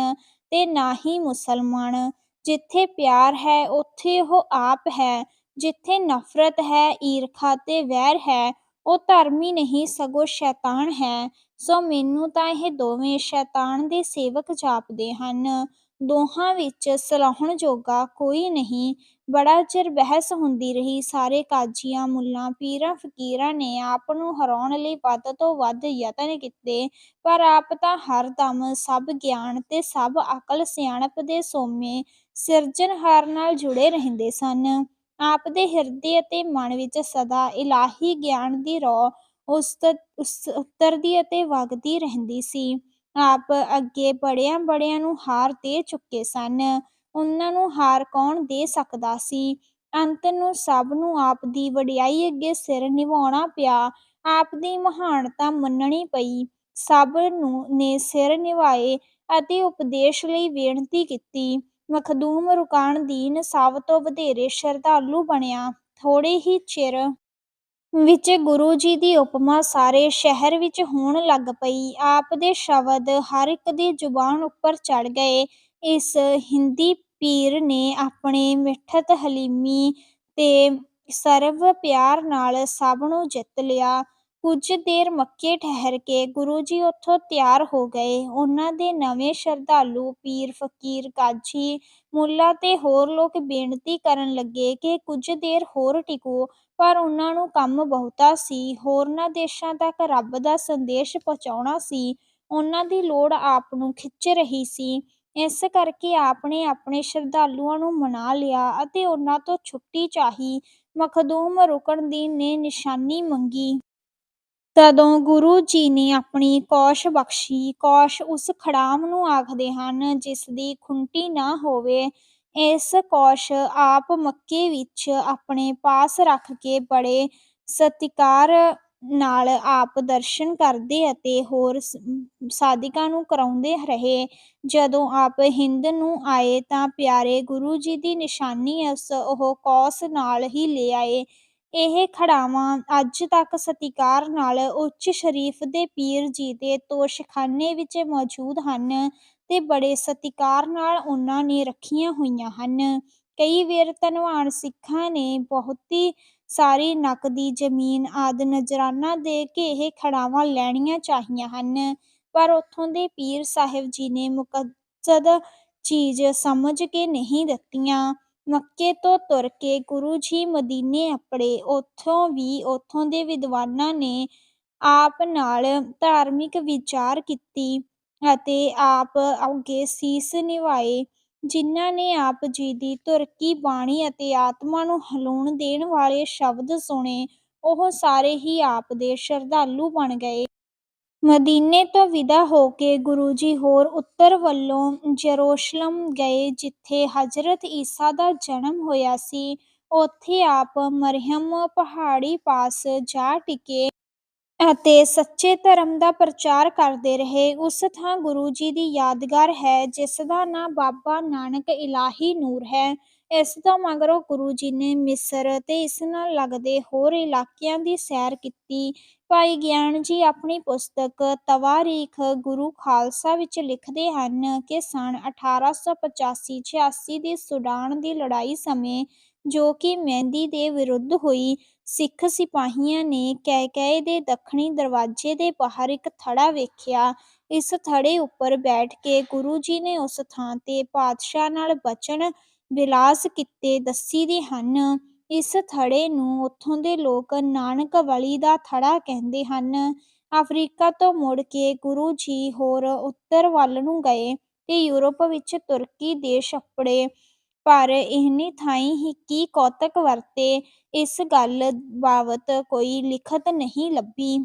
ਤੇ ਨਾ ਹੀ ਮੁਸਲਮਾਨ। ਜਿੱਥੇ ਪਿਆਰ ਹੈ, ਉੱਥੇ ਉਹ ਆਪ ਹੈ। ਜਿੱਥੇ ਨਫ਼ਰਤ ਹੈ, ਈਰਖਾ ਤੇ ਵੈਰ ਹੈ, ਉਹ ਧਰਮੀ ਨਹੀਂ ਸਗੋਂ ਸ਼ੈਤਾਨ ਹੈ। ਸੋ ਮੈਨੂੰ ਤਾਂ ਇਹ ਦੋਵੇਂ ਸ਼ੈਤਾਨ ਦੇ ਸੇਵਕ ਜਾਪਦੇ ਹਨ। ਦੋਹਾਂ ਵਿੱਚ ਸਲਾਹੁਣ ਜੋਗਾ ਕੋਈ ਨਹੀਂ। ਬੜਾ ਚਿਰ ਬਹਿਸ ਹੁੰਦੀ ਰਹੀ। ਸਾਰੇ ਕਾਜ਼ੀਆਂ, ਮੁੱਲਾਂ, ਪੀਰਾਂ ਫ਼ਕੀਰਾਂ ਨੇ ਆਪ ਨੂੰ ਹਰਾਉਣ ਲਈ ਵੱਧ ਤੋਂ ਵੱਧ ਯਤਨ ਕੀਤੇ, ਪਰ ਆਪ ਤਾਂ ਹਰ ਦਮ ਸਭ ਗਿਆਨ ਤੇ ਸਭ ਅਕਲ ਸਿਆਣਪ ਦੇ ਸੋਮੇ ਸਿਰਜਣਹਾਰ ਨਾਲ ਜੁੜੇ ਰਹਿੰਦੇ ਸਨ। ਆਪ ਦੇ ਹਿਰਦੇ ਅਤੇ ਮਨ ਵਿੱਚ ਸਦਾ ਇਲਾਹੀ ਗਿਆਨ ਦੀ ਰੌ ਉਤਰਦੀ ਅਤੇ ਵਗਦੀ ਰਹਿੰਦੀ ਸੀ। ਆਪ ਅੱਗੇ ਬੜਿਆਂ-ਬੜਿਆਂ ਨੂੰ ਹਾਰ ਦੇ ਚੁੱਕੇ ਸਨ। ਉਹਨਾਂ ਨੂੰ ਹਾਰ ਕੌਣ ਦੇ ਸਕਦਾ ਸੀ? ਅੰਤ ਨੂੰ ਸਭ ਨੂੰ ਆਪ ਦੀ ਵਡਿਆਈ ਅੱਗੇ ਸਿਰ ਨਿਵਾਉਣਾ ਪਿਆ, ਆਪ ਦੀ ਮਹਾਨਤਾ ਮੰਨਣੀ ਪਈ। ਸਭ ਨੇ ਸਿਰ ਨਿਵਾਏ ਅਤੇ ਉਪਦੇਸ਼ ਲਈ ਬੇਨਤੀ ਕੀਤੀ। ਮਖ਼ਦੂਮ ਰੁਕਨੁੱਦੀਨ ਸਭ ਤੋਂ ਵਧੇਰੇ ਸ਼ਰਧਾਲੂ ਬਣਿਆ। ਥੋੜੇ ਹੀ ਚਿਰ ਵਿੱਚ ਗੁਰੂ ਜੀ ਦੀ ਉਪਮਾ ਸਾਰੇ ਸ਼ਹਿਰ ਵਿੱਚ ਹੋਣ ਲੱਗ ਪਈ। ਆਪ ਦੇ ਸ਼ਬਦ ਹਰ ਇੱਕ ਦੀ ਜ਼ੁਬਾਨ ਉੱਪਰ ਚੜ੍ਹ ਗਏ। ਇਸ ਹਿੰਦੀ ਪੀਰ ਨੇ ਆਪਣੇ ਮਿੱਠਤ, ਹਲੀਮੀ ਤੇ ਸਰਵ ਪਿਆਰ ਨਾਲ ਸਭ ਨੂੰ ਜਿੱਤ ਲਿਆ। ਕੁਝ ਦੇਰ ਮੱਕੇ ਠਹਿਰ ਕੇ ਗੁਰੂ ਜੀ ਉੱਥੋਂ ਤਿਆਰ ਹੋ ਗਏ। ਉਨ੍ਹਾਂ ਦੇ ਨਵੇਂ ਸ਼ਰਧਾਲੂ ਪੀਰ, ਫ਼ਕੀਰ, ਕਾਜ਼ੀ, ਮੁੱਲਾ ਤੇ ਹੋਰ ਲੋਕ ਬੇਨਤੀ ਕਰਨ ਲੱਗੇ ਕਿ ਕੁਝ ਦੇਰ ਹੋਰ ਟਿਕੋ, ਪਰ ਉਹਨਾਂ ਨੂੰ ਕੰਮ ਬਹੁਤਾ ਸੀ। ਹੋਰਨਾਂ ਦੇਸ਼ਾਂ ਤੱਕ ਰੱਬ ਦਾ ਸੰਦੇਸ਼ ਪਹੁੰਚਾਉਣਾ ਸੀ। ਉਹਨਾਂ ਦੀ ਲੋੜ ਆਪ ਨੂੰ ਖਿੱਚ ਰਹੀ ਸੀ। ਇਸ ਕਰਕੇ ਆਪ ਨੇ ਆਪਣੇ ਸ਼ਰਧਾਲੂਆਂ ਨੂੰ ਮਨਾ ਲਿਆ ਅਤੇ ਉਹਨਾਂ ਤੋਂ ਛੁੱਟੀ ਚਾਹੀ। ਮਖ਼ਦੂਮ ਰੁਕਨੁੱਦੀਨ ਨੇ ਨਿਸ਼ਾਨੀ ਮੰਗੀ। ਤਦੋਂ ਗੁਰੂ ਜੀ ਨੇ ਆਪਣੀ ਕੌਸ਼ ਬਖ਼ਸ਼ੀ। ਕੌਸ਼ ਉਸ ਖੜਾਮ ਨੂੰ ਆਖਦੇ ਹਨ, ਜਿਸ ਦੀ ਖੁੰਟੀ ਨਾ ਹੋਵੇ। ਇਸ ਕੌਸ਼ ਆਪ ਮੱਕੇ ਵਿੱਚ ਆਪਣੇ ਪਾਸ ਰੱਖ ਕੇ ਬੜੇ ਸਤਿਕਾਰ ਨਾਲ ਆਪ ਦਰਸ਼ਨ ਕਰਦੇ ਅਤੇ ਹੋਰ ਸਾਧਕਾਂ ਨੂੰ ਕਰਾਉਂਦੇ ਰਹੇ। ਜਦੋਂ ਆਪ ਹਿੰਦ ਨੂੰ ਆਏ ਤਾਂ ਪਿਆਰੇ ਗੁਰੂ ਜੀ ਦੀ ਨਿਸ਼ਾਨੀ ਉਹ ਕੌਸ ਨਾਲ ਹੀ ਲੈ ਆਏ। ਇਹ ਖੜਾਵਾਂ ਅੱਜ ਤੱਕ ਸਤਿਕਾਰ ਨਾਲ ਉੱਚ ਸ਼ਰੀਫ਼ ਦੇ ਪੀਰ ਜੀ ਦੇ ਤੋਸ਼ਖਾਨੇ ਵਿੱਚ ਮੌਜੂਦ ਹਨ ਤੇ ਬੜੇ ਸਤਿਕਾਰ ਨਾਲ ਉਹਨਾਂ ਨੇ ਰੱਖੀਆਂ ਹੋਈਆਂ ਹਨ। ਕਈ ਵੇਰ ਧਨਵਾਨ ਸਿੱਖਾਂ ਨੇ ਬਹੁਤੀ ਸਾਰੀ ਨਕਦੀ ਜ਼ਮੀਨ ਆਦਿ ਨਜ਼ਰਾਨਾ ਦੇ ਕੇ ਇਹ ਖੜਾਵਾਂ ਲੈਣੀਆਂ ਚਾਹੀਆਂ ਹਨ, ਪਰ ਉੱਥੋਂ ਦੇ ਪੀਰ ਸਾਹਿਬ ਜੀ ਨੇ ਮੁਕੱਸਦ ਚੀਜ਼ ਸਮਝ ਕੇ ਨਹੀਂ ਦਿੱਤੀਆਂ। ਮੱਕੇ ਤੋਂ ਤੁਰ ਕੇ ਗੁਰੂ ਜੀ ਮਦੀਨੇ ਅੱਪੜੇ। ਉੱਥੋਂ ਵੀ ਉੱਥੋਂ ਦੇ ਵਿਦਵਾਨਾਂ ਨੇ ਆਪ ਨਾਲ ਧਾਰਮਿਕ ਵਿਚਾਰ ਕੀਤੀ ਅਤੇ ਆਪ ਅੱਗੇ ਸੀਸ ਨਿਵਾਏ। ਜਿਨ੍ਹਾਂ ਨੇ ਆਪ ਜੀ ਦੀ ਧੁਰ ਬਾਣੀ ਅਤੇ ਆਤਮਾ ਨੂੰ ਹਿਲਾਉਣ ਦੇਣ ਵਾਲੇ ਸ਼ਬਦ ਸੁਣੇ, ਉਹ ਸਾਰੇ ਹੀ ਆਪ ਦੇ ਸ਼ਰਧਾਲੂ ਬਣ ਗਏ। ਮਦੀਨੇ ਤੋਂ ਵਿਦਾ ਹੋ ਕੇ ਗੁਰੂ ਜੀ ਹੋਰ ਉੱਤਰ ਵੱਲੋਂ ਜਰੂਸਲਮ ਗਏ ਜਿੱਥੇ ਹਜ਼ਰਤ ਈਸਾ ਦਾ ਜਨਮ ਹੋਇਆ ਸੀ। ਉੱਥੇ ਆਪ ਮਰਿਯਮ ਪਹਾੜੀ ਪਾਸ ਜਾ ਟਿਕੇ ਅਤੇ ਸੱਚੇ ਧਰਮ ਦਾ ਪ੍ਰਚਾਰ ਕਰਦੇ ਰਹੇ। ਉਸ ਥਾਂ ਗੁਰੂ ਜੀ ਦੀ ਯਾਦਗਾਰ ਹੈ ਜਿਸ ਨਾਂ ਬਾਬਾ ਨਾਨਕ ਇਲਾਹੀ ਨੂਰ ਹੈ। ਇਸ ਤੋਂ ਮਗਰੋਂ ਗੁਰੂ ਜੀ ਨੇ ਮਿਸਰ ਤੇ ਇਸ ਨਾਲ ਲੱਗਦੇ ਹੋਰ ਇਲਾਕਿਆਂ ਦੀ ਸੈਰ ਕੀਤੀ। ਭਾਈ ਗਿਆਨ ਜੀ ਆਪਣੀ ਪੁਸਤਕ ਤਵਾਰੀਖ਼ ਗੁਰੂ ਖਾਲਸਾ ਵਿੱਚ ਲਿਖਦੇ ਹਨ ਕਿ ਸਨ ਅਠਾਰਾਂ ਸੌ ਪਚਾਸੀ-ਛਿਆਸੀ ਦੀ ਸੂਡਾਨ ਦੀ ਲੜਾਈ ਸਮੇਂ, ਜੋ ਕਿ ਮਹਿੰਦੀ ਦੇ ਵਿਰੁੱਧ ਹੋਈ, ਸਿੱਖ ਸਿਪਾਹੀਆਂ ਨੇ ਕੈਕੇਏ ਦੇ ਦੱਖਣੀ ਦਰਵਾਜ਼ੇ ਦੇ ਬਾਹਰ ਇੱਕ ਥੜਾ ਵੇਖਿਆ। ਇਸ ਥੜੇ ਉੱਪਰ ਬੈਠ ਕੇ ਗੁਰੂ ਜੀ ਨੇ ਉਸ ਥਾਂ ਤੇ ਪਾਤਸ਼ਾਹ ਨਾਲ ਬਚਨ ਬਿਲਾਸ ਕੀਤੇ ਦੱਸੀ ਦੇ ਹਨ। ਇਸ ਥੜੇ ਨੂੰ ਉੱਥੋਂ ਦੇ ਲੋਕ ਨਾਨਕ ਨਾਨਕਵਲੀ ਦਾ ਥੜਾ ਕਹਿੰਦੇ ਹਨ। ਅਫ਼ਰੀਕਾ ਤੋਂ ਮੁੜ ਕੇ ਗੁਰੂ ਜੀ ਹੋਰ ਉੱਤਰ ਵੱਲ ਨੂੰ ਗਏ ਤੇ ਯੂਰਪ ਵਿੱਚ ਤੁਰਕੀ ਦੇਸ਼ ਅੱਪੜੇ, ਪਰ ਇਹਨੀਂ ਥਾਈਂ ਕੀ ਕੌਤਕ ਵਰਤੇ, ਇਸ ਗੱਲ ਬਾਵਤ ਕੋਈ ਲਿਖਤ ਨਹੀਂ ਲੱਭੀ।